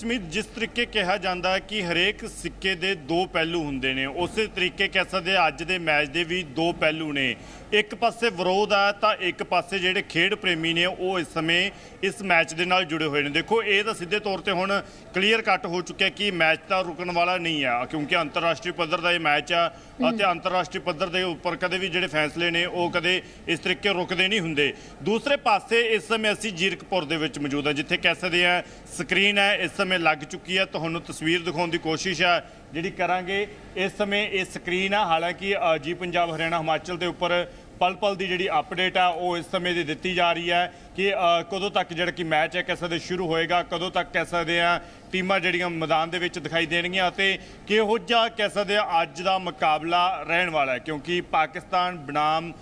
ਸਮਿਤ ਜਿਸ ਤਰੀਕੇ ਕਿਹਾ ਜਾਂਦਾ ਹੈ ਕਿ ਹਰੇਕ ਸਿੱਕੇ ਦੇ ਦੋ ਪਹਿਲੂ ਹੁੰਦੇ ਨੇ, ਉਸੇ ਤਰੀਕੇ ਕਹਿ ਸਕਦੇ ਅੱਜ ਦੇ ਮੈਚ ਦੇ ਵੀ ਦੋ ਪਹਿਲੂ ਨੇ। ਇੱਕ ਪਾਸੇ ਵਿਰੋਧ ਆ ਤਾਂ ਇੱਕ ਪਾਸੇ ਜਿਹੜੇ ਖੇਡ ਪ੍ਰੇਮੀ ਨੇ ਉਹ ਇਸ ਸਮੇਂ ਇਸ ਮੈਚ ਦੇ ਨਾਲ ਜੁੜੇ ਹੋਏ ਨੇ। ਦੇਖੋ, ਇਹ ਤਾਂ ਸਿੱਧੇ ਤੌਰ ਤੇ ਹੁਣ ਕਲੀਅਰ ਕੱਟ ਹੋ ਚੁੱਕਿਆ ਕਿ ਮੈਚ ਤਾਂ ਰੁਕਣ ਵਾਲਾ ਨਹੀਂ ਆ ਕਿਉਂਕਿ ਅੰਤਰਰਾਸ਼ਟਰੀ ਪੱਧਰ ਦਾ ਇਹ ਮੈਚ ਆ ਅਤੇ ਅੰਤਰਰਾਸ਼ਟਰੀ ਪੱਧਰ ਦੇ ਉੱਪਰ ਕਦੇ ਵੀ ਜਿਹੜੇ ਫੈਸਲੇ ਨੇ ਉਹ ਕਦੇ ਇਸ ਤਰੀਕੇ ਰੁਕਦੇ ਨਹੀਂ ਹੁੰਦੇ। ਦੂਸਰੇ ਪਾਸੇ ਇਸ ਸਮੇਂ ਅਸੀਂ ਜੀਰਕਪੁਰ ਦੇ ਵਿੱਚ ਮੌਜੂਦ ਹਾਂ, ਜਿੱਥੇ ਕਹਿ ਸਕਦੇ ਆ ਸਕਰੀਨ ਹੈ, ਇਸ ਸਮੇਂ ਸਮੇਂ ਲੱਗ ਚੁੱਕੀ ਹੈ, ਤੁਹਾਨੂੰ ਤਸਵੀਰ ਦਿਖਾਉਣ ਦੀ ਕੋਸ਼ਿਸ਼ ਹੈ, ਜਿਹੜੀ ਕਰਾਂਗੇ, ਇਸ ਸਮੇਂ ਇਹ ਸਕਰੀਨ ਆ, ਹਾਲਾਂਕਿ ਜੀ ਪੰਜਾਬ, ਹਰਿਆਣਾ, ਹਿਮਾਚਲ ਦੇ ਉੱਪਰ ਪਲ ਪਲ ਦੀ ਜਿਹੜੀ ਅਪਡੇਟ ਆ, ਉਹ ਇਸ ਸਮੇਂ ਦੀ ਦਿੱਤੀ ਜਾ ਰਹੀ ਹੈ ਕਿ ਕਦੋਂ ਤੱਕ ਜਿਹੜਾ ਕਿ ਮੈਚ ਹੈ ਕਹਿ ਸਕਦੇ ਸ਼ੁਰੂ ਹੋਏਗਾ, ਕਦੋਂ ਤੱਕ ਕਹਿ ਸਕਦੇ ਆ ਟੀਮਾਂ ਜਿਹੜੀਆਂ ਮੈਦਾਨ ਦੇ ਵਿੱਚ ਦਿਖਾਈ ਦੇਣਗੀਆਂ ਅਤੇ ਕਿਹੋ ਜਿਹਾ ਕਹਿ ਸਕਦੇ ਆ ਅੱਜ ਦਾ ਮੁਕਾਬਲਾ ਰਹਿਣ ਵਾਲਾ ਹੈ, ਕਿਉਂਕਿ ਪਾਕਿਸਤਾਨ ਬਨਾਮ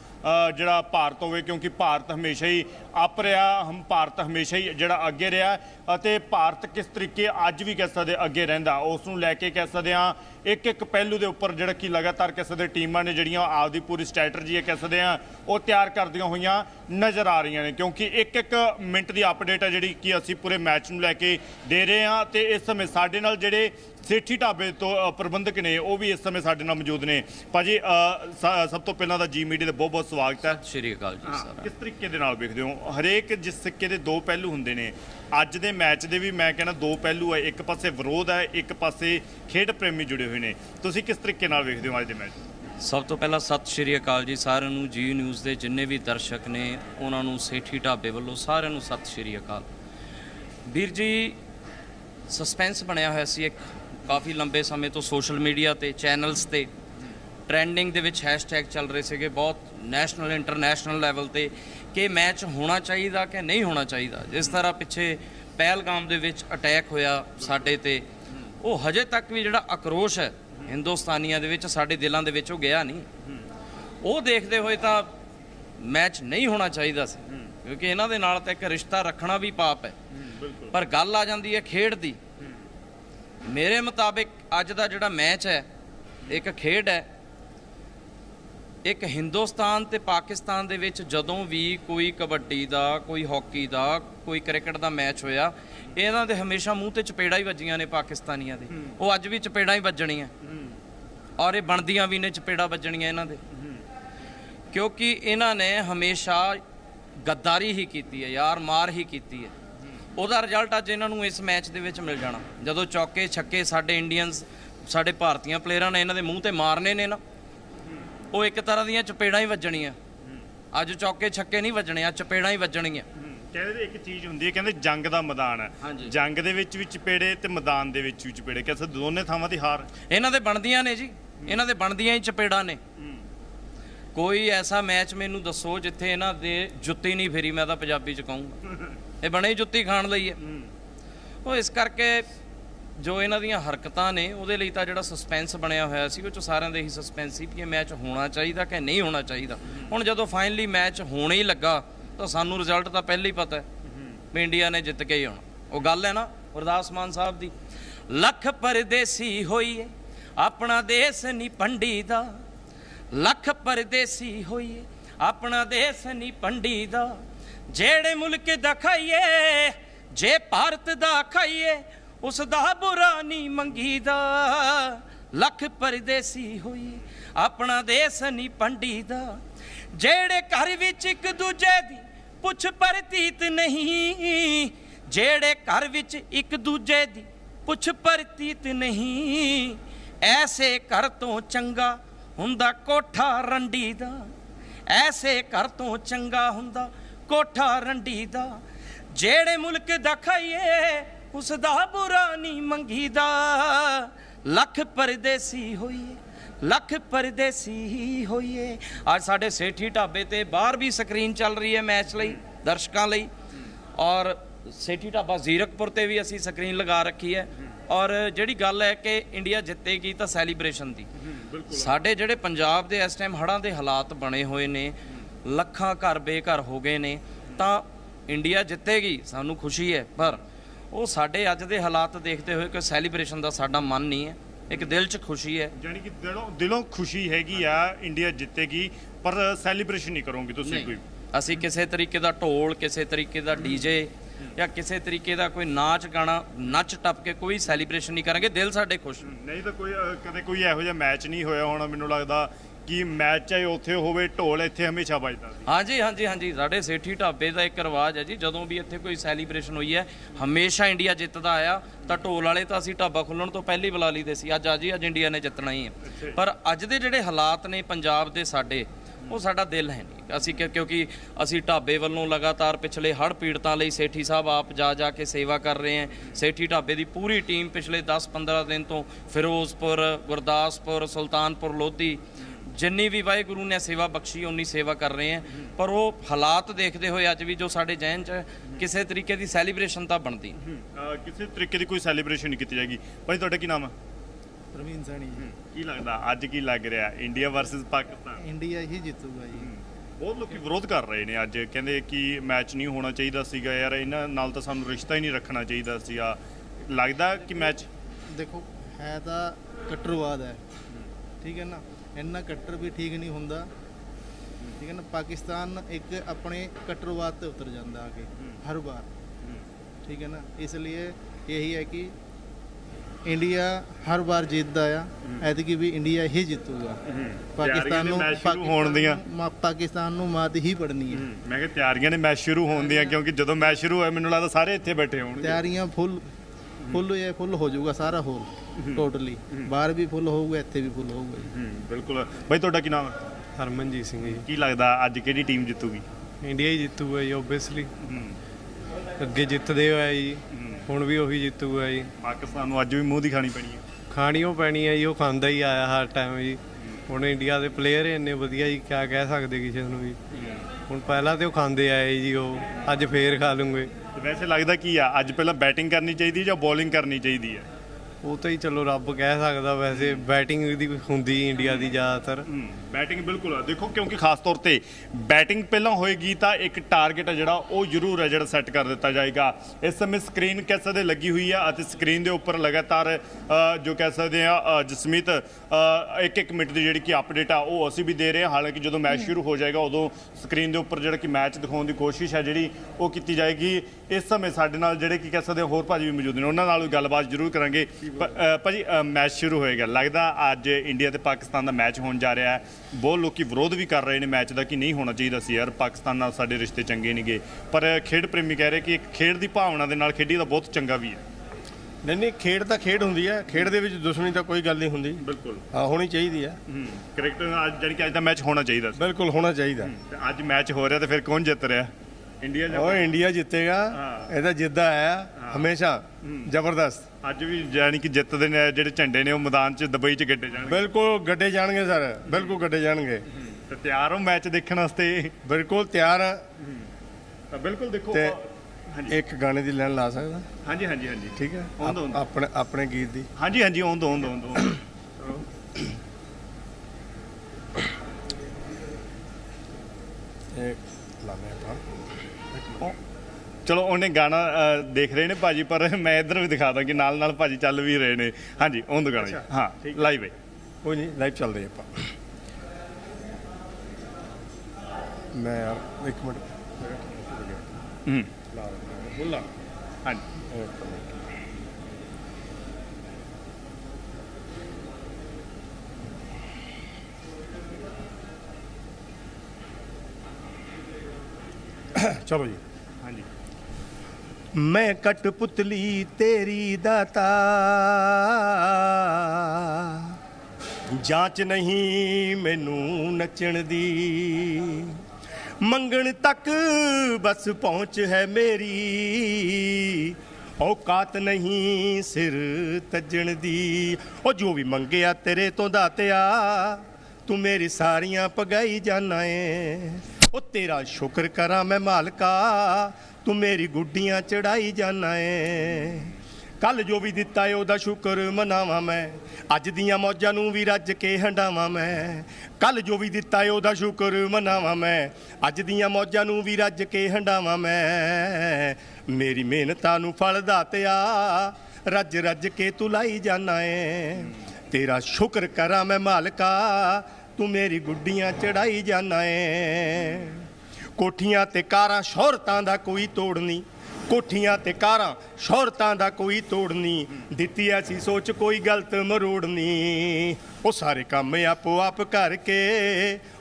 ਜਿਹੜਾ ਭਾਰਤ ਹੋਵੇ, ਕਿਉਂਕਿ ਭਾਰਤ ਹਮੇਸ਼ਾ ਹੀ ਅਪ ਰਿਹਾ, ਹਮ ਭਾਰਤ ਹਮੇਸ਼ਾ ਹੀ ਜਿਹੜਾ ਅੱਗੇ ਰਿਹਾ, ਅਤੇ ਭਾਰਤ ਕਿਸ ਤਰੀਕੇ ਅੱਜ ਵੀ ਕਹਿ ਸਕਦੇ ਅੱਗੇ ਰਹਿੰਦਾ, ਉਸ ਨੂੰ ਲੈ ਕੇ ਕਹਿ ਸਕਦੇ ਆ ਇੱਕ ਇੱਕ ਪਹਿਲੂ ਦੇ ਉੱਪਰ ਜਿਹੜਾ ਕਿ ਲਗਾਤਾਰ ਕਹਿ ਸਕਦੇ ਟੀਮਾਂ ਨੇ ਜਿਹੜੀਆਂ ਆਪਦੀ ਪੂਰੀ ਸਟ੍ਰੈਟਜੀ ਹੈ ਕਹਿ ਸਕਦੇ ਆ ਉਹ ਤਿਆਰ ਕਰਦੀਆਂ ਹੋਈਆਂ ਨਜ਼ਰ ਆ ਰਹੀਆਂ ਨੇ। ਕਿਉਂਕਿ ਇੱਕ ਇੱਕ ਮਿੰਟ ਦੀ ਅਪਡੇਟ ਹੈ ਜਿਹੜੀ ਕਿ ਅਸੀਂ ਪੂਰੇ ਮੈਚ ਨੂੰ ਲੈ ਕੇ ਦੇ ਰਹੇ ਹਾਂ ਤੇ ਇਸ ਸਮੇਂ ਸਾਡੇ ਨਾਲ ਜਿਹੜੇ ਸੇਠੀ ਢਾਬੇ ਤੋਂ ਪ੍ਰਬੰਧਕ ਨੇ ਉਹ ਵੀ ਇਸ ਸਮੇਂ ਸਾਡੇ ਨਾਲ ਮੌਜੂਦ ਨੇ। ਭਾਜੀ ਸਭ ਤੋਂ ਪਹਿਲਾਂ ਤਾਂ ਜੀ ਮੀਡੀਆ ਦਾ ਬਹੁਤ ਬਹੁਤ ਸਵਾਗਤ ਹੈ। ਸ਼੍ਰੀ ਅਕਾਲ ਜੀ ਸਾਰਾ ਕਿਸ ਤਰੀਕੇ ਦੇ ਨਾਲ ਵੇਖਦੇ ਹੋ? ਹਰੇਕ ਜਿਸ ਸਿੱਕੇ ਦੇ ਦੋ ਪਹਿਲੂ ਹੁੰਦੇ ਨੇ। ਅੱਜ ਦੇ ਮੈਚ ਦੇ ਵੀ ਮੈਂ ਕਹਿੰਦਾ ਦੋ ਪਹਿਲੂ ਹੈ ਇੱਕ ਪਾਸੇ ਵਿਰੋਧ ਹੈ ਇੱਕ ਪਾਸੇ ਖੇਡ ਪ੍ਰੇਮੀ ਜੁੜੇ ਹੋਏ ਨੇ। ਤੁਸੀਂ ਕਿਸ ਤਰੀਕੇ ਨਾਲ ਵੇਖਦੇ ਹੋ ਅੱਜ ਦੇ ਮੈਚ? ਸਭ ਤੋਂ ਪਹਿਲਾਂ ਸਤਿ ਸ਼੍ਰੀ ਅਕਾਲ ਜੀ ਸਾਰਿਆਂ ਨੂੰ। ਜੀ ਨਿਊਜ਼ ਦੇ ਜਿੰਨੇ ਵੀ ਦਰਸ਼ਕ ਨੇ, ਉਹਨਾਂ ਨੂੰ ਸੇਠੀ ਢਾਬੇ ਵੱਲੋਂ ਸਾਰਿਆਂ ਨੂੰ ਸਤਿ ਸ਼੍ਰੀ ਅਕਾਲ। ਵੀਰ ਜੀ ਸਸਪੈਂਸ ਬਣਿਆ ਹੋਇਆ ਸੀ ਇੱਕ ਕਾਫੀ ਲੰਬੇ ਸਮੇਂ ਤੋਂ ਸੋਸ਼ਲ ਮੀਡੀਆ ਤੇ ਚੈਨਲਸ ਤੇ। ਟ੍ਰੈਂਡਿੰਗ ਦੇ ਵਿੱਚ ਹੈਸ਼ਟੈਗ ਚੱਲ ਰਹੇ ਸੀਗੇ। ਬਹੁਤ ਨੈਸ਼ਨਲ ਇੰਟਰਨੈਸ਼ਨਲ ਲੈਵਲ ਤੇ ਕਿ ਮੈਚ ਹੋਣਾ ਚਾਹੀਦਾ ਕਿ ਨਹੀਂ ਹੋਣਾ ਚਾਹੀਦਾ। ਜਿਸ ਤਰ੍ਹਾਂ ਪਿੱਛੇ ਪਹਿਲਗਾਮ ਦੇ ਵਿੱਚ ਅਟੈਕ ਹੋਇਆ ਸਾਡੇ ਤੇ। ਉਹ ਹਜੇ ਤੱਕ ਵੀ ਜਿਹੜਾ ਆਕਰੋਸ਼ ਹੈ ਹਿੰਦੁਸਤਾਨੀਆਂ ਦੇ ਵਿੱਚ ਸਾਡੇ ਦਿਲਾਂ ਦੇ ਵਿੱਚ ਉਹ ਗਿਆ ਨਹੀਂ। ਉਹ ਦੇਖਦੇ ਹੋਏ ਤਾਂ ਮੈਚ ਨਹੀਂ ਹੋਣਾ ਚਾਹੀਦਾ ਸੀ। ਕਿਉਂਕਿ ਇਹਨਾਂ ਦੇ ਨਾਲ ਤਾਂ ਇੱਕ ਰਿਸ਼ਤਾ ਰੱਖਣਾ ਵੀ ਪਾਪ ਹੈ। ਪਰ ਗੱਲ ਆ ਜਾਂਦੀ ਹੈ ਖੇਡ ਦੀ। ਮੇਰੇ ਮੁਤਾਬਿਕ ਅੱਜ ਦਾ ਜਿਹੜਾ ਮੈਚ ਹੈ ਇੱਕ ਖੇਡ ਹੈ ਇੱਕ ਹਿੰਦੁਸਤਾਨ ਤੇ ਪਾਕਿਸਤਾਨ ਦੇ ਵਿੱਚ ਜਦੋਂ ਵੀ ਕੋਈ ਕਬੱਡੀ ਦਾ ਕੋਈ ਹਾਕੀ ਦਾ ਕੋਈ ਕ੍ਰਿਕਟ ਦਾ ਮੈਚ ਹੋਇਆ ਇਹਨਾਂ ਦੇ ਹਮੇਸ਼ਾ ਮੂੰਹ ਤੇ ਚਪੇੜਾਂ ਹੀ ਵੱਜੀਆਂ ਨੇ ਪਾਕਿਸਤਾਨੀਆਂ ਦੇ। ਉਹ ਅੱਜ ਵੀ ਚਪੇੜਾਂ ਹੀ ਵੱਜਣੀਆਂ। ਔਰ ਇਹ ਬਣਦੀਆਂ ਵੀ ਨੇ ਚਪੇੜਾਂ ਵੱਜਣੀਆਂ ਇਹਨਾਂ ਦੇ। ਕਿਉਂਕਿ ਇਹਨਾਂ ਨੇ ਹਮੇਸ਼ਾ ਗੱਦਾਰੀ ਹੀ ਕੀਤੀ ਹੈ ਯਾਰ ਮਾਰ ਹੀ ਕੀਤੀ ਹੈ। ਉਹਦਾ ਰਿਜ਼ਲਟ ਅੱਜ ਇਹਨਾਂ ਨੂੰ ਇਸ ਮੈਚ ਦੇ ਵਿੱਚ ਮਿਲ ਜਾਣਾ। ਜਦੋਂ ਚੌਕੇ ਛੱਕੇ ਸਾਡੇ ਇੰਡੀਅਨਸ ਸਾਡੇ ਭਾਰਤੀਆਂ ਪਲੇਅਰਾਂ ਨੇ ਇਹਨਾਂ ਦੇ ਮੂੰਹ ਤੇ ਮਾਰਨੇ ਨੇ ਨਾ ਉਹ ਇੱਕ ਤਰ੍ਹਾਂ ਦੀਆਂ ਚਪੇੜਾਂ ਹੀ ਵੱਜਣੀਆਂ। ਅੱਜ ਚੌਕੇ ਛੱਕੇ ਨਹੀਂ ਵੱਜਣੇ ਆ ਚਪੇੜਾਂ ਹੀ ਵੱਜਣੀਆਂ ਕਹਿੰਦੇ ਇੱਕ ਚੀਜ਼ ਹੁੰਦੀ ਹੈ ਕਹਿੰਦੇ ਜੰਗ ਦਾ ਮੈਦਾਨ ਹੈ। ਜੰਗ ਦੇ ਵਿੱਚ ਵੀ ਚਪੇੜੇ ਤੇ ਮੈਦਾਨ ਦੇ ਵਿੱਚ ਵੀ ਚਪੇੜੇ ਕਹਿੰਦੇ ਦੋਨੇ ਥਾਵਾਂ ਦੀ ਹਾਰ? ਇਹਨਾਂ ਦੇ ਬਣਦੀਆਂ ਨੇ ਜੀ। ਇਹਨਾਂ ਦੇ ਬਣਦੀਆਂ ਹੀ ਚਪੇੜਾਂ ਨੇ। ਕੋਈ ਐਸਾ ਮੈਚ ਮੈਨੂੰ ਦੱਸੋ ਜਿੱਥੇ ਇਹਨਾਂ ਦੇ ਜੁੱਤੀ ਨਹੀਂ ਫੇਰੀ ਮੈਂ ਤਾਂ ਪੰਜਾਬੀ ਚ ਕਹੂੰਗਾ। ਇਹ ਬਣੇ ਜੁੱਤੀ ਖਾਣ ਲਈ ਹੈ। ਉਹ ਇਸ ਕਰਕੇ ਜੋ ਇਹਨਾਂ ਦੀਆਂ ਹਰਕਤਾਂ ਨੇ, ਉਹਦੇ ਲਈ ਤਾਂ ਜਿਹੜਾ ਸਸਪੈਂਸ ਬਣਿਆ ਹੋਇਆ ਸੀ, ਉਹ ਚ ਸਾਰਿਆਂ ਦੇ ਹੀ ਸਸਪੈਂਸ ਸੀ ਕਿ ਇਹ ਮੈਚ ਹੋਣਾ ਚਾਹੀਦਾ ਕਿ ਨਹੀਂ ਹੋਣਾ ਚਾਹੀਦਾ। ਹੁਣ ਜਦੋਂ ਫਾਈਨਲੀ ਮੈਚ ਹੋਣ ਹੀ ਲੱਗਾ, ਤਾਂ ਸਾਨੂੰ ਰਿਜ਼ਲਟ ਤਾਂ ਪਹਿਲਾਂ ਹੀ ਪਤਾ ਹੈ ਵੀ ਇੰਡੀਆ ਨੇ ਜਿੱਤ ਕੇ ਹੀ ਆਉਣਾ। ਉਹ ਗੱਲ ਹੈ ਨਾ ਗੁਰਦਾਸ ਮਾਨ ਸਾਹਿਬ ਦੀ। ਲੱਖ ਪਰਦੇਸੀ ਹੋਈਏ, ਆਪਣਾ ਦੇਸ ਨਹੀਂ ਪੰਡੀ ਦਾ ਲੱਖ ਪਰਦੇਸੀ ਹੋਈਏ, ਆਪਣਾ ਦੇਸ ਨਹੀਂ ਪੰਡੀ ਦਾ ਜਿਹੜੇ ਮੁਲਕ ਦਾ ਖਾਈਏ, ਜੇ ਭਾਰਤ ਦਾ ਖਾਈਏ ਉਸ ਦਾ ਬੁਰਾ ਨਹੀਂ ਮੰਗੀਦਾ। ਲੱਖ ਪਰਦੇਸੀ ਹੋਈ, ਆਪਣਾ ਦੇਸ ਨਹੀਂ ਪੰਡੀ ਜਿਹੜੇ ਘਰ ਵਿੱਚ ਇੱਕ ਦੂਜੇ ਦੀ ਪੁੱਛ ਪਰਤੀਤ ਨਹੀਂ, ਜਿਹੜੇ ਘਰ ਵਿੱਚ ਇੱਕ ਦੂਜੇ ਦੀ ਪੁੱਛ ਪਰਤੀਤ ਨਹੀਂ, ਐਸੇ ਘਰ ਤੋਂ ਚੰਗਾ ਹੁੰਦਾ ਕੋਠਾ ਰੰਡੀ ਦਾ ਐਸੇ ਘਰ ਤੋਂ ਚੰਗਾ ਹੁੰਦਾ ਕੋਠਾ ਰੰਡੀ ਦਾ ਜਿਹੜੇ ਮੁਲਕ ਦਾ ਖਾਈਏ ਉਸ ਦਾ ਬੁਰਾ ਨਹੀਂ ਮੰਗੀਦਾ। ਲੱਖ ਪਰਦੇਸੀ ਹੋਈਏ ਲੱਖ ਪਰਦੇਸੀ ਹੋਈਏ। ਅੱਜ ਸਾਡੇ ਸੇਠੀ ਢਾਬੇ ਤੇ ਬਾਹਰ ਵੀ ਸਕਰੀਨ ਚੱਲ ਰਹੀ ਹੈ ਮੈਚ ਲਈ ਦਰਸ਼ਕਾਂ ਲਈ। ਔਰ ਸੇਠੀ ਢਾਬਾ ਜ਼ੀਰਕਪੁਰ ਤੇ ਵੀ ਅਸੀਂ ਸਕਰੀਨ ਲਗਾ ਰੱਖੀ ਹੈ। ਔਰ ਜਿਹੜੀ ਗੱਲ ਹੈ ਕਿ ਇੰਡੀਆ ਜਿੱਤੇਗੀ ਤਾਂ ਸੈਲੀਬ੍ਰੇਸ਼ਨ ਦੀ। ਸਾਡੇ ਜਿਹੜੇ ਪੰਜਾਬ ਦੇ ਇਸ ਟਾਈਮ ਹੜ੍ਹਾਂ ਦੇ ਹਾਲਾਤ ਬਣੇ ਹੋਏ ਨੇ ਲੱਖਾਂ ਘਰ ਬੇਘਰ ਹੋ ਗਏ ਨੇ ਤਾਂ ਇੰਡੀਆ ਜਿੱਤੇਗੀ ਸਾਨੂੰ ਖੁਸ਼ੀ ਹੈ ਪਰ ਉਹ ਸਾਡੇ ਅੱਜ ਦੇ ਹਾਲਾਤ ਦੇਖਦੇ ਹੋਏ ਕਿ ਸੈਲੀਬ੍ਰੇਸ਼ਨ ਦਾ ਸਾਡਾ ਮਨ ਨਹੀਂ ਹੈ। ਇੱਕ ਦਿਲ 'ਚ ਖੁਸ਼ੀ ਹੈ। ਜਾਨੀ ਕਿ ਦਿਲੋਂ ਦਿਲੋਂ ਖੁਸ਼ੀ ਹੈਗੀ ਆ ਇੰਡੀਆ ਜਿੱਤੇਗੀ ਪਰ ਸੈਲੀਬ੍ਰੇਸ਼ਨ ਨਹੀਂ ਕਰੋਗੇ ਤੁਸੀਂ ਕੋਈ। ਅਸੀਂ ਕਿਸੇ ਤਰੀਕੇ ਦਾ ਢੋਲ ਕਿਸੇ ਤਰੀਕੇ ਦਾ ਡੀਜੇ ਜਾਂ ਕਿਸੇ ਤਰੀਕੇ ਦਾ ਕੋਈ ਨਾਚ ਗਾਣਾ ਨੱਚ ਟੱਪ ਕੇ ਕੋਈ ਸੈਲੀਬ੍ਰੇਸ਼ਨ ਨਹੀਂ ਕਰਾਂਗੇ। ਦਿਲ ਸਾਡੇ ਖੁਸ਼। ਨਹੀਂ ਤਾਂ ਕੋਈ ਕਦੇ ਕੋਈ ਇਹੋ ਜਿਹਾ ਮੈਚ ਨਹੀਂ ਹੋਇਆ ਹੋਣਾ ਮੈਨੂੰ ਲੱਗਦਾ ਕਿ ਮੈਚ ਚਾਹੇ ਉੱਥੇ ਹੋਵੇ ਢੋਲ ਇੱਥੇ ਹਮੇਸ਼ਾ ਵੱਜਦਾ ਸੀ। ਹਾਂਜੀ ਹਾਂਜੀ ਹਾਂਜੀ। ਸਾਡੇ ਸੇਠੀ ਢਾਬੇ ਦਾ ਇੱਕ ਰਿਵਾਜ ਹੈ ਜੀ। ਜਦੋਂ ਵੀ ਇੱਥੇ ਕੋਈ ਸੈਲੀਬ੍ਰੇਸ਼ਨ ਹੋਈ ਹੈ ਹਮੇਸ਼ਾ ਇੰਡੀਆ ਜਿੱਤਦਾ ਆਇਆ। ਤਾਂ ਢੋਲ ਵਾਲੇ ਤਾਂ ਅਸੀਂ ਢਾਬਾ ਖੁੱਲਣ ਤੋਂ ਪਹਿਲਾਂ ਹੀ ਬੁਲਾ ਲਈਦੇ ਸੀ। ਅੱਜ ਅੱਜ ਹੀ ਅੱਜ ਇੰਡੀਆ ਨੇ ਜਿੱਤਣਾ ਹੀ ਹੈ। ਪਰ ਅੱਜ ਦੇ ਜਿਹੜੇ ਹਾਲਾਤ ਨੇ ਪੰਜਾਬ ਦੇ ਸਾਡੇ ਉਹ ਸਾਡਾ ਦਿਲ ਹੈ ਨਹੀਂ। ਅਸੀਂ ਕਿਉਂਕਿ ਅਸੀਂ ਢਾਬੇ ਵੱਲੋਂ ਲਗਾਤਾਰ ਪਿਛਲੇ ਹੜ੍ਹ ਪੀੜਤਾਂ ਲਈ ਸੇਠੀ ਸਾਹਿਬ ਆਪ ਜਾ ਜਾ ਕੇ ਸੇਵਾ ਕਰ ਰਹੇ ਹੈ। ਸੇਠੀ ਢਾਬੇ ਦੀ ਪੂਰੀ ਟੀਮ ਪਿਛਲੇ 10-15 ਦਿਨ ਤੋਂ ਫਿਰੋਜ਼ਪੁਰ ਗੁਰਦਾਸਪੁਰ ਸੁਲਤਾਨਪੁਰ ਲੋਧੀ ਜਿੰਨੀ ਵੀ ਵਾਹਿਗੁਰੂ ਨੇ ਸੇਵਾ ਬਖਸ਼ੀ ਉਨੀ ਸੇਵਾ ਕਰ ਰਹੇ ਹੈ। ਪਰ ਉਹ ਹਾਲਾਤ ਦੇਖਦੇ ਹੋਏ ਅੱਜ ਵੀ ਜੋ ਸਾਡੇ ਜਹਿਨ 'ਚ ਕਿਸੇ ਤਰੀਕੇ ਦੀ ਸੈਲੀਬ੍ਰੇਸ਼ਨ ਤਾਂ ਬਣਦੀ ਨਹੀਂ। ਕਿਸੇ ਤਰੀਕੇ ਦੀ ਕੋਈ ਸੈਲੀਬ੍ਰੇਸ਼ਨ ਨਹੀਂ ਕੀਤੀ ਜਾਏਗੀ। ਭਾਈ ਤੁਹਾਡਾ ਕੀ ਨਾਮ ਹੈ ਪ੍ਰਵੀਨ ਸੈਣੀ ਜੀ। ਕੀ ਲੱਗਦਾ? ਅੱਜ ਕੀ ਲੱਗ ਰਿਹਾ? India versus Pakistan. ਇੰਡੀਆ ਹੀ ਜਿੱਤੂਗਾ ਜੀ। ਬਹੁਤ ਲੋਕੀ ਵਿਰੋਧ ਕਰ ਰਹੇ ਨੇ ਅੱਜ। ਕਹਿੰਦੇ ਕਿ ਮੈਚ ਨਹੀਂ ਹੋਣਾ ਚਾਹੀਦਾ ਸੀਗਾ ਯਾਰ। ਇਹਨਾਂ ਨਾਲ ਤਾਂ ਸਾਨੂੰ ਰਿਸ਼ਤਾ ਹੀ ਨਹੀਂ ਰੱਖਣਾ ਚਾਹੀਦਾ ਸੀਗਾ। ਲੱਗਦਾ ਕਿ ਮੈਚ ਦੇਖੋ ਹੈ ਤਾਂ ਕੱਟਰਵਾਦ ਹੈ। ਠੀਕ ਹੈ ਨਾ? ਇੰਨਾ ਕੱਟਰ ਵੀ ਠੀਕ ਨਹੀਂ ਹੁੰਦਾ। ਠੀਕ ਹੈ ਨਾ? ਪਾਕਿਸਤਾਨ ਇੱਕ ਆਪਣੇ ਕੱਟਰਵਾਦ ਤੇ ਉਤਰ ਜਾਂਦਾ ਆ ਕੇ ਹਰ ਵਾਰ। ਠੀਕ ਹੈ ਨਾ? ਇਸ ਲਈ ਇਹੀ ਹੈ ਕਿ ਇੰਡੀਆ ਹਰ ਵਾਰ ਜਿੱਤਦਾ ਆ। ਐਤਕੀ ਵੀ ਇੰਡੀਆ ਹੀ ਜਿੱਤੂਗਾ। ਪਾਕਿਸਤਾਨ ਨੂੰ ਹੋਣ ਦੀਆਂ। ਪਾਕਿਸਤਾਨ ਨੂੰ- ਮਾ- ਪਾਕਿਸਤਾਨ ਨੂੰ ਮਾਤ ਹੀ ਪੜਨੀ ਹੈ। ਮੈਂ ਕਿਹਾ ਤਿਆਰੀਆਂ ਨੇ ਮੈਚ ਸ਼ੁਰੂ ਹੋਣ ਦੀਆਂ ਕਿਉਂਕਿ ਜਦੋਂ ਮੈਚ ਸ਼ੁਰੂ ਹੋਇਆ ਮੈਨੂੰ ਲੱਗਦਾ ਸਾਰੇ ਇੱਥੇ ਬੈਠੇ ਹੋਣਗੇ। ਤਿਆਰੀਆਂ ਫੁੱਲ ਫੁੱਲ ਇਹ ਫੁੱਲ ਹੋ ਜਾਊਗਾ ਸਾਰਾ ਹੋਲ ਟੋਟਲੀ ਬਾਹਰ ਵੀ ਫੁੱਲ ਹੋਊਗਾ ਇੱਥੇ ਵੀ ਫੁੱਲ ਹੋਊਗਾ ਜੀ। ਹੂੰ ਬਿਲਕੁਲ। ਭਾਈ ਤੁਹਾਡਾ ਕੀ ਨਾਮ ਹੈ? ਹਰਮਨਜੀਤ ਸਿੰਘ ਜੀ। ਕੀ ਲੱਗਦਾ ਅੱਜ ਕਿਹੜੀ ਟੀਮ ਜਿੱਤੂਗੀ? ਇੰਡੀਆ ਹੀ ਜਿੱਤੂਗਾ ਜੀ ਓਬਵੀਅਸਲੀ ਹੂੰ। ਅੱਗੇ ਜਿੱਤਦੇ ਹੋਇਆ ਜੀ ਹੁਣ ਵੀ ਉਹੀ ਜਿੱਤੂਗਾ ਜੀ। ਪਾਕਿਸਤਾਨ ਨੂੰ ਅੱਜ ਵੀ ਮੂੰਹ ਦੀ ਖਾਣੀ ਪੈਣੀ ਹੈ। ਖਾਣੀ ਉਹ ਪੈਣੀ ਹੈ ਜੀ ਉਹ ਖਾਂਦਾ ਹੀ ਆਇਆ ਹਰ ਟਾਈਮ ਜੀ। ਹੁਣ ਇੰਡੀਆ ਦੇ ਪਲੇਅਰ ਇੰਨੇ ਵਧੀਆ ਜੀ ਕਿਆ ਕਹਿ ਸਕਦੇ ਕਿਸੇ ਨੂੰ ਵੀ। ਹੁਣ ਪਹਿਲਾਂ ਤੇ ਉਹ ਖਾਂਦੇ ਆਏ ਜੀ ਉਹ ਅੱਜ ਫੇਰ ਖਾ ਲੂੰਗੇ। ਤੇ ਵੈਸੇ ਲੱਗਦਾ ਕੀ ਆ ਅੱਜ ਪਹਿਲਾਂ ਬੈਟਿੰਗ ਕਰਨੀ ਚਾਹੀਦੀ ਜਾਂ ਬੋਲਿੰਗ ਕਰਨੀ ਚਾਹੀਦੀ ਹੈ ਉਹ ਤਾਂ ਹੀ ਚਲੋ ਰੱਬ ਕਹਿ ਸਕਦਾ ਵੈਸੇ ਬੈਟਿੰਗ ਦੀ ਹੁੰਦੀ ਇੰਡੀਆ ਦੀ ਜ਼ਿਆਦਾਤਰ। ਬੈਟਿੰਗ ਬਿਲਕੁਲ ਆ। ਦੇਖੋ ਕਿਉਂਕਿ ਖਾਸ ਤੌਰ ਤੇ ਬੈਟਿੰਗ ਪਹਿਲਾਂ ਹੋਏਗੀ ਤਾਂ ਇੱਕ ਟਾਰਗੇਟ ਹੈ ਜਿਹੜਾ ਉਹ ਜ਼ਰੂਰ ਹੈ ਜਿਹੜਾ ਸੈੱਟ ਕਰ ਦਿੱਤਾ ਜਾਏਗਾ। ਇਸ ਸਮੇਂ ਸਕਰੀਨ ਕਹਿ ਸਕਦੇ ਲੱਗੀ ਹੋਈ ਆ ਅਤੇ ਸਕਰੀਨ ਦੇ ਉੱਪਰ ਲਗਾਤਾਰ ਜੋ ਕਹਿ ਸਕਦੇ ਆ ਅ, ਜਸਮੀਤ ਇੱਕ ਇੱਕ ਮਿੰਟ ਦੀ ਜਿਹੜੀ ਕਿ ਅਪਡੇਟ ਆ ਉਹ ਅਸੀਂ ਵੀ ਦੇ ਰਹੇ ਹਾਂ। ਹਾਲਾਂਕਿ ਜਦੋਂ ਮੈਚ ਸ਼ੁਰੂ ਹੋ ਜਾਏਗਾ ਉਦੋਂ ਸਕਰੀਨ ਦੇ ਉੱਪਰ ਜਿਹੜਾ ਕਿ ਮੈਚ ਦਿਖਾਉਣ ਦੀ ਕੋਸ਼ਿਸ਼ ਹੈ ਜਿਹੜੀ ਉਹ ਕੀਤੀ ਜਾਏਗੀ। ਇਸ ਸਮੇਂ ਸਾਡੇ ਨਾਲ ਜਿਹੜੇ ਕਿ ਕਹਿ ਸਕਦੇ ਆ ਹੋਰ ਭਾਜੀ ਵੀ ਮੌਜੂਦ ਨੇ ਉਹਨਾਂ ਨਾਲ ਵੀ ਗੱਲਬਾਤ ਜ਼ਰੂਰ ਕਰਾਂਗੇ। ਪ- ਅ, ਭਾਜੀ ਮੈਚ ਸ਼ੁਰੂ ਹੋਏਗਾ। ਲੱਗਦਾ ਅੱਜ ਇੰਡੀਆ ਤੇ ਪਾਕਿਸਤਾਨ ਦਾ ਮੈਚ ਹੋਣ ਜਾ ਰਿਹਾ ਹੈ। ਬਹੁਤ ਲੋਕੀ ਵਿਰੋਧ ਵੀ ਕਰ ਰਹੇ ਨੇ ਮੈਚ ਦਾ ਕਿ ਨਹੀਂ ਹੋਣਾ ਚਾਹੀਦਾ ਸੀ ਯਾਰ ਪਾਕਿਸਤਾਨ ਨਾਲ ਸਾਡੇ ਰਿਸ਼ਤੇ ਚੰਗੇ ਨਹੀਂਗੇ। ਪਰ ਖੇਡ ਪ੍ਰੇਮੀ ਕਹਿ ਰਹੇ ਕਿ ਇੱਕ ਖੇਡ ਦੀ ਭਾਵਨਾ ਦੇ ਨਾਲ ਖੇਡੀ ਤਾਂ ਬਹੁਤ ਚੰਗਾ ਵੀ ਹੈ। ਨਹੀਂ ਨਹੀਂ ਖੇਡ ਤਾਂ ਖੇਡ ਹੁੰਦੀ ਹੈ। ਖੇਡ ਦੇ ਵਿੱਚ ਦੁਸ਼ਮਣੀ ਤਾਂ ਕੋਈ ਗੱਲ ਨਹੀਂ ਹੁੰਦੀ। ਬਿਲਕੁਲ। ਹਾਂ ਹੋਣੀ ਚਾਹੀਦੀ ਹੈ। ਹੂੰ ਕ੍ਰਿਕਟ ਅੱਜ ਜਾਣੀ ਕਿ ਅੱਜ ਦਾ ਮੈਚ ਹੋਣਾ ਚਾਹੀਦਾ ਸੀ। ਬਿਲਕੁਲ ਹੋਣਾ ਚਾਹੀਦਾ। ਤੇ ਅੱਜ ਮੈਚ ਹੋ ਰਿਹਾ ਤੇ ਫਿਰ ਕੌਣ ਜਿੱਤ ਰਿਹਾ? ਇੰਡੀਆ ਜਾਂ ਉਹ ਇੰਡੀਆ ਜਿੱਤੇਗਾ। ਇਹਦਾ ਜਿੱਦਾ ਆਇਆ ਹਮੇਸ਼ਾ ਜ਼ਬਰਦਸਤ। ਅੱਜ ਵੀ ਜਾਣੀ ਕਿ ਜਿੱਤਦੇ ਨੇ ਜਿਹੜੇ ਝੰਡੇ ਨੇ ਉਹ ਮੈਦਾਨ 'ਚ ਦੁਬਈ 'ਚ ਗੱਡੇ ਜਾਣਗੇ। ਬਿਲਕੁਲ ਗੱਡੇ ਜਾਣਗੇ ਸਰ ਬਿਲਕੁਲ ਗੱਡੇ ਜਾਣਗੇ। ਤੇ ਤਿਆਰ ਹੋ ਮੈਚ ਦੇਖਣ ਵਾਸਤੇ? ਬਿਲਕੁਲ ਤਿਆਰ ਆ। ਤਾਂ ਬਿਲਕੁਲ ਦੇਖੋ ਤੇ ਇੱਕ ਗਾਣੇ ਦੀ ਲਾਈਨ ਲਾ ਸਕਦਾ? ਹਾਂਜੀ ਹਾਂਜੀ ਹਾਂਜੀ। ਠੀਕ ਹੈ। ਆਪਣੇ ਆਪਣੇ ਗੀਤ ਦੀ। ਹਾਂਜੀ ਹਾਂਜੀ ਆਉਣ ਦੋ ਆਉਣ ਦੋ ਆਉਣ ਦਿਓ। ਇੱਕ ਚਲੋ ਉਹਨੇ ਗਾਣਾ ਅ, ਦੇਖ ਰਹੇ ਨੇ ਭਾਜੀ ਪਰ ਮੈਂ ਇੱਧਰ ਵੀ ਦਿਖਾ ਦਾਂ ਕਿ ਨਾਲ ਨਾਲ ਭਾਜੀ ਚੱਲ ਵੀ ਰਹੇ ਨੇ। ਹਾਂਜੀ ਆਉਣ ਦੋ ਗਾਣਾ ਜੀ। ਹਾਂ ਲਾਈਵ ਹੈ। ਕੋਈ ਨਹੀਂ ਲਾਈਵ ਚੱਲਦੇ ਆਪਾਂ। ਮੈਂ ਯਾਰ ਇੱਕ ਮਿੰਟ। ਹੂੰ। ਬੁੱਲਾ ਹਾਂਜੀ। ਚਲੋ ਜੀ। ਮੈਂ ਕਟਪੁਤਲੀ ਤੇਰੀ ਦਾਤਾ। ਜਾਂਚ ਨਹੀਂ ਮੈਨੂੰ ਨੱਚਣ ਦੀ। ਮੰਗਣ ਤੱਕ ਬਸ ਪਹੁੰਚ ਹੈ ਮੇਰੀ। ਔਕਾਤ ਨਹੀਂ ਸਿਰ ਤੱਜਣ ਦੀ। ਉਹ ਜੋ ਵੀ ਮੰਗਿਆ ਤੇਰੇ ਤੋਂ ਦਾਤਿਆ, ਤੂੰ ਮੇਰੀ ਸਾਰੀਆਂ ਪਗਾਈ ਜਾਣਾ ਏ। ਉਹ ਤੇਰਾ ਸ਼ੁਕਰ ਕਰਾਂ ਮੈਂ ਮਾਲਕਾ ਤੂੰ ਮੇਰੀ ਗੁੱਡੀਆਂ ਚੜਾਈ ਜਾਣਾ ਏ। ਕੱਲ ਜੋ ਵੀ ਦਿੱਤਾ ਏ, ਉਹਦਾ ਸ਼ੁਕਰ ਮਨਾਵਾਂ ਮੈਂ। ਅੱਜ ਦੀਆਂ ਮੌਜਾਂ ਨੂੰ ਵੀ ਰੱਜ ਕੇ ਹੰਡਾਵਾਂ ਮੈਂ। ਕੱਲ ਜੋ ਵੀ ਦਿੱਤਾ ਏ, ਉਹਦਾ ਸ਼ੁਕਰ ਮਨਾਵਾਂ ਮੈਂ। ਅੱਜ ਦੀਆਂ ਮੌਜਾਂ ਨੂੰ ਵੀ ਰੱਜ ਕੇ ਹੰਡਾਵਾਂ ਮੈਂ। ਮੇਰੀ ਮਿਹਨਤਾਂ ਨੂੰ ਫਲ ਦਾਤਿਆ ਰੱਜ ਰੱਜ ਕੇ ਤੂੰ ਲਾਈ ਜਾਣਾ ਏ। ਤੇਰਾ ਸ਼ੁਕਰ ਕਰਾਂ ਮੈਂ ਮਾਲਕਾ, ਤੂੰ ਮੇਰੀ ਗੁੱਡੀਆਂ ਚੜਾਈ ਜਾਣਾ ਏ। ਕੋਠੀਆਂ ਤੇ ਕਾਰਾਂ ਸ਼ੋਹਰਤਾਂ ਦਾ ਕੋਈ ਤੋੜ ਨਹੀਂ। ਕੋਠੀਆਂ ਤੇ ਕਾਰਾਂ ਸ਼ੌਹਰਤਾਂ ਦਾ ਕੋਈ ਤੋੜ ਨਹੀਂ। ਦਿੱਤੀ ਐਸੀ ਸੋਚ ਕੋਈ ਗਲਤ ਮਰੋੜ ਨਹੀਂ। ਉਹ ਸਾਰੇ ਕੰਮ ਆਪੋ ਆਪ ਕਰਕੇ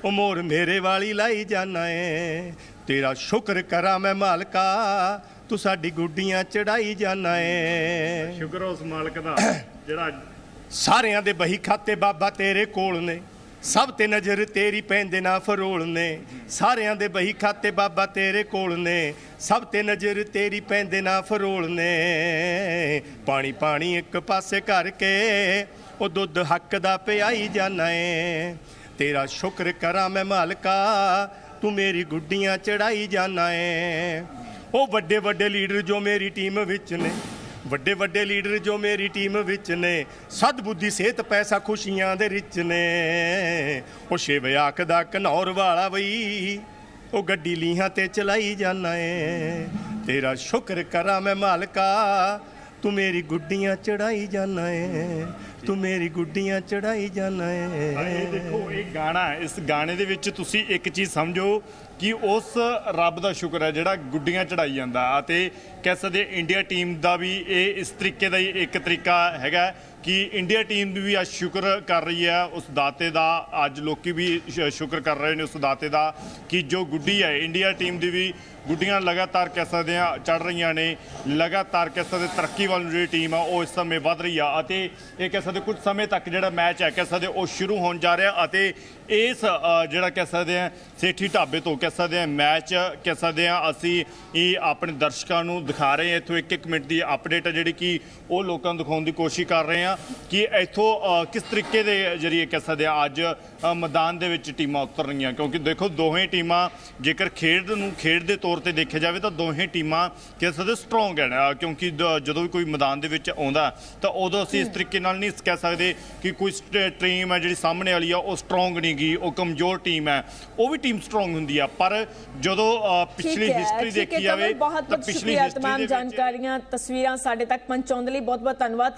ਉਹ ਮੋਰ ਮੇਰੇ ਵਾਲੀ ਲਾਈ ਜਾਣਾ ਏ। ਤੇਰਾ ਸ਼ੁਕਰ ਕਰਾਂ ਮੈਂ ਮਾਲਕਾ ਤੂੰ ਸਾਡੀ ਗੁੱਡੀਆਂ ਚੜਾਈ ਜਾਣਾ ਏ। ਸ਼ੁਕਰ ਉਸ ਮਾਲਕ ਦਾ ਜਿਹੜਾ ਸਾਰਿਆਂ ਦੇ ਬਹੀ ਖਾਤੇ ਬਾਬਾ ਤੇਰੇ ਕੋਲ ਨੇ। ਸਭ ਤੇ ਨਜ਼ਰ ਤੇਰੀ ਪੈਂਦੇ ਨਾ ਫਰੋਲ ਨੇ। ਸਾਰਿਆਂ ਦੇ ਬਹੀ ਖਾਤੇ ਬਾਬਾ ਤੇਰੇ ਕੋਲ ਨੇ। ਸਭ ਤੇ ਨਜ਼ਰ ਤੇਰੀ ਪੈਂਦੇ ਨਾ ਫਰੋਲ ਨੇ। ਪਾਣੀ ਪਾਣੀ ਇੱਕ ਪਾਸੇ ਕਰਕੇ ਉਹ ਦੁੱਧ ਹੱਕ ਦਾ ਪਿਆਈ ਜਾਣਾ ਏ। ਤੇਰਾ ਸ਼ੁਕਰ ਕਰਾਂ ਮੈਂ ਮਾਲਕਾ, ਤੂੰ ਮੇਰੀ ਗੁੱਡੀਆਂ ਚੜਾਈ ਜਾਣਾ ਏ। ਉਹ ਵੱਡੇ ਵੱਡੇ ਲੀਡਰ ਜੋ ਮੇਰੀ ਟੀਮ ਵਿੱਚ ਨੇ। ਵੱਡੇ ਵੱਡੇ ਲੀਡਰ ਜੋ ਮੇਰੀ ਟੀਮ ਵਿੱਚ ਨੇ ਸਦ ਬੁੱਧੀ ਸਿਹਤ, ਪੈਸਾ, ਖੁਸ਼ੀਆਂ ਦੇ ਰਿਚ ਨੇ। ਉਹ ਸ਼ਿਵ ਆਖਦਾ ਘਨੌਰ ਵਾਲਾ ਬਈ, ਉਹ ਗੱਡੀ ਲੀਹਾਂ ਤੇ ਚਲਾਈ ਜਾਣਾ ਏ। ਤੇਰਾ ਸ਼ੁਕਰ ਕਰਾਂ ਮੈਂ ਮਾਲਕਾ, ਤੂੰ ਮੇਰੀ ਗੁੱਡੀਆਂ ਚੜਾਈ ਜਾਣਾ ਏ। ਤੂੰ ਮੇਰੀ ਗੁੱਡੀਆਂ ਚੜਾਈ ਜਾਣਾ ਇਹ ਏ ਦੇਖੋ ਇਹ ਗਾਣਾ ਹੈ। ਇਸ ਗਾਣੇ ਦੇ ਵਿੱਚ ਤੁਸੀਂ ਇੱਕ ਚੀਜ਼ ਸਮਝੋ ਕਿ ਉਸ ਰੱਬ ਦਾ ਸ਼ੁਕਰ ਹੈ ਜਿਹੜਾ ਗੁੱਡੀਆਂ ਚੜਾਈ ਜਾਂਦਾ ਅਤੇ ਕਹਿ ਸਕਦੇ ਹਾਂ ਇੰਡੀਆ ਟੀਮ ਦਾ ਵੀ ਇਹ ਇਸ ਤਰੀਕੇ ਦਾ ਹੀ ਇੱਕ ਤਰੀਕਾ ਹੈਗਾ ਕਿ ਇੰਡੀਆ ਟੀਮ ਵੀ ਅੱਜ ਸ਼ੁਕਰ ਕਰ ਰਹੀ ਹੈ ਉਸ ਦਾਤੇ ਦਾ। ਅੱਜ ਲੋਕੀ ਵੀ ਸ਼- ਸ਼ੁਕਰ ਕਰ ਰਹੇ ਨੇ ਉਸ ਦਾਤੇ ਦਾ ਕਿ ਜੋ ਗੁੱਡੀ ਹੈ ਇੰਡੀਆ ਟੀਮ ਦੀ ਵੀ ਗੁੱਡੀਆਂ ਲਗਾਤਾਰ ਕਹਿ ਸਕਦੇ ਆ ਚੜ ਰਹੀਆਂ ਨੇ। ਲਗਾਤਾਰ ਕਹਿ ਸਕਦੇ ਤਰੱਕੀ ਵੱਲ ਨੂੰ ਜਿਹੜੀ ਟੀਮ ਆ ਉਹ ਇਸ ਸਮੇਂ ਵੱਧ ਰਹੀ ਆ ਅਤੇ ਇਹ ਕਹਿ ਸਕਦੇ ਸਕਦੇ ਕੁਝ ਸਮੇਂ ਤੱਕ ਜਿਹੜਾ ਮੈਚ ਹੈ, ਕਹਿ ਸਕਦੇ ਉਹ ਸ਼ੁਰੂ ਹੋਣ ਜਾ ਰਿਹਾ ਅਤੇ ਇਸ ਜਿਹੜਾ ਕਹਿ ਸਕਦੇ ਆ ਸੇਠੀ ਢਾਬੇ ਤੋਂ ਕਹਿ ਸਕਦੇ ਆ ਮੈਚ, ਕਹਿ ਸਕਦੇ ਆ ਅਸੀਂ ਇਹ ਆਪਣੇ ਦਰਸ਼ਕਾਂ ਨੂੰ ਦਿਖਾ ਰਹੇ ਹਾਂ। ਇੱਥੋਂ ਇੱਕ ਇੱਕ ਮਿੰਟ ਦੀ ਅਪਡੇਟ ਹੈ ਜਿਹੜੀ ਕਿ ਉਹ ਲੋਕਾਂ ਨੂੰ ਦਿਖਾਉਣ ਦੀ ਕੋਸ਼ਿਸ਼ ਕਰ ਰਹੇ ਹਾਂ ਕਿ ਇੱਥੋਂ ਕਿਸ ਤਰੀਕੇ ਦੇ ਜਰੀਏ ਕਹਿ ਸਕਦੇ ਆ ਅੱਜ ਮੈਦਾਨ ਦੇ ਵਿੱਚ ਟੀਮਾਂ ਉਤਰ ਰਹੀਆਂ ਕਿਉਂਕਿ ਦੇਖੋ ਦੋਹੇ ਟੀਮਾਂ ਜੇਕਰ ਖੇਡ ਨੂੰ ਖੇਡ ਦੇ ਤੌਰ ਤੇ ਦੇਖਿਆ ਜਾਵੇ ਤਾਂ ਦੋਹੇ ਟੀਮਾਂ ਕਹਿ ਸਕਦੇ ਸਟਰੋਂਗ ਹੈ ਕਿਉਂਕਿ ਦ- ਜਦੋਂ ਵੀ ਕੋਈ ਮੈਦਾਨ ਦੇ ਵਿੱਚ ਆਉਂਦਾ ਤਾਂ ਉਦੋਂ ਅਸੀਂ ਇਸ ਤਰੀਕੇ ਨਾਲ ਨਹੀਂ ਕਹਿ ਸਕਦੇ ਕਿ ਕੋਈ ਟੀਮ ਹੈ ਜਿਹੜੀ ਸਾਹਮਣੇ ਵਾਲੀ ਆ ਉਹ ਸਟਰੋਂਗ ਨਹੀਂ ਗਈ ਉਹ ਕਮਜ਼ੋਰ ਟੀਮ ਹੈ। ਉਹ ਵੀ ਟੀਮ ਸਟਰੋਂਗ ਹੁੰਦੀ ਆ ਪਰ ਜਦੋਂ ਪਿਛਲੀ ਹਿਸਟਰੀ ਦੇਖੀ ਜਾਵੇ ਤਾਂ ਪਿਛਲੀ ਹਿਸਟਰੀ ਦੇ ਵਿੱਚ ਤਮਾਮ ਜਾਣਕਾਰੀਆਂ ਤਸਵੀਰਾਂ ਸਾਡੇ ਤੱਕ ਪਹੁੰਚਾਉਣ ਦੇ ਲਈ ਬਹੁਤ ਬਹੁਤ ਧੰਨਵਾਦ।